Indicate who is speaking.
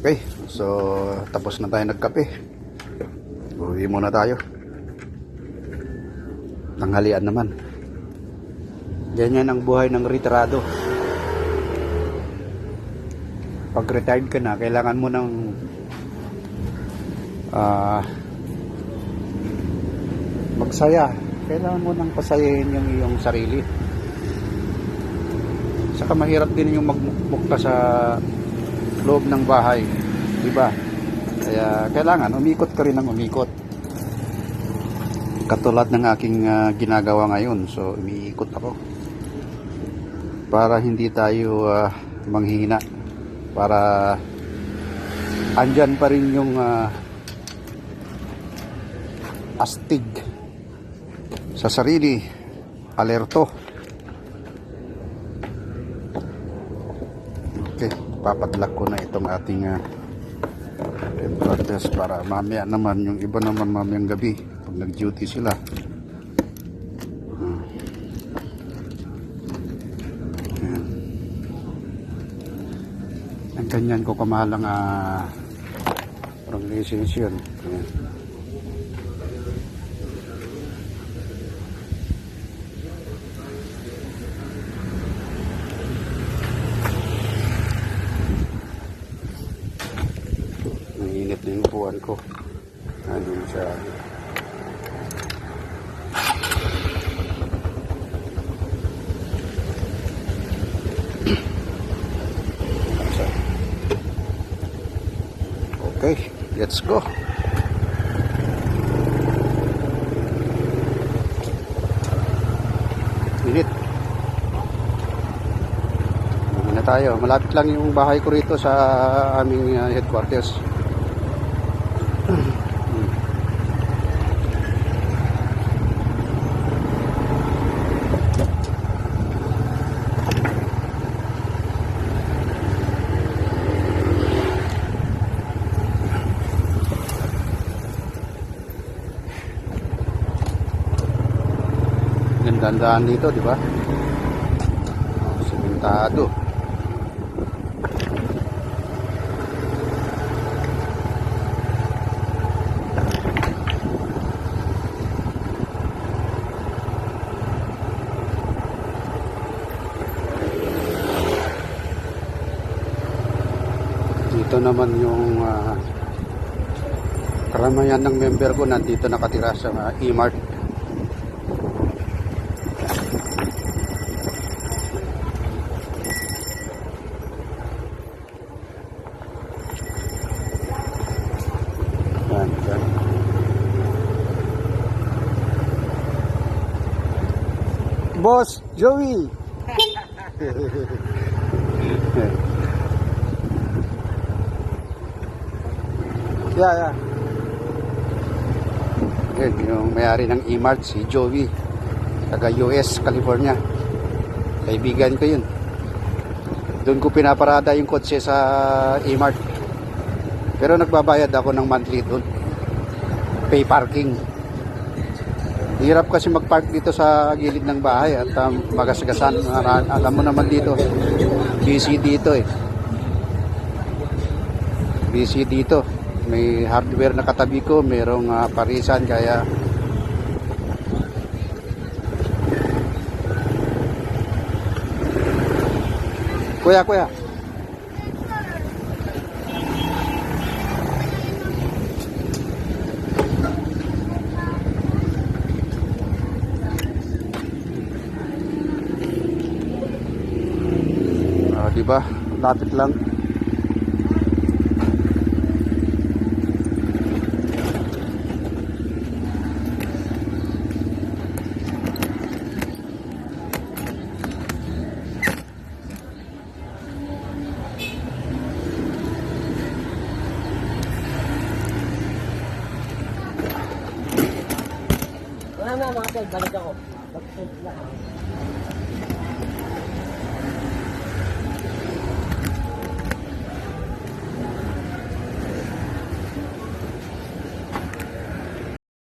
Speaker 1: Okay, so tapos na tayo nagkape. Uwi muna tayo. Tanghalian naman. Ganyan ang buhay ng retirado. Pag retired ka na, kailangan mo ng ah magsaya. Kailangan mo nang pasayahin yung iyong sarili. Saka mahirap din yung magmukmuk sa loob ng bahay. Di ba? Kaya kailangan umikot ka rin ng umikot. Katulad ng aking ah, ginagawa ngayon. So, umiikot ako. Para hindi tayo ah, manghina. Para andyan pa rin yung ah, astig sa sarili. Alerto. Okay, papadlock ko na itong ating uh, temperature test para mamaya naman yung iba naman mamayang gabi pag nag-duty sila. Hmm. Ang ganyan ko kamahalang uh, parang license. Mainit na yung upuan ko. Nandun sa... Okay, let's go. Init. Uwi na tayo. Malapit lang yung bahay ko rito sa aming uh, headquarters. Gandaan dito, di ba? Sementado. Dito naman yung ah, karamihan ng member ko nandito nakatira sa ah, E-Mart. Boss, Joey! yeah, yeah. Yun, yung may-ari ng E-Mart, si Joey. Taga US, California. Kaibigan ko yun. Doon ko pinaparada yung kotse sa E-Mart. Pero nagbabayad ako ng monthly doon. Pay parking. Hirap kasi mag-park dito sa gilid ng bahay at um, magasgasan. Ara- Alam mo naman dito, busy dito eh. Busy dito. May hardware na katabi ko, merong ah, parisan kaya Kuya, kuya. Ah, di ba? Lapit lang.
Speaker 2: Wala na mga balik ako. Balik ako.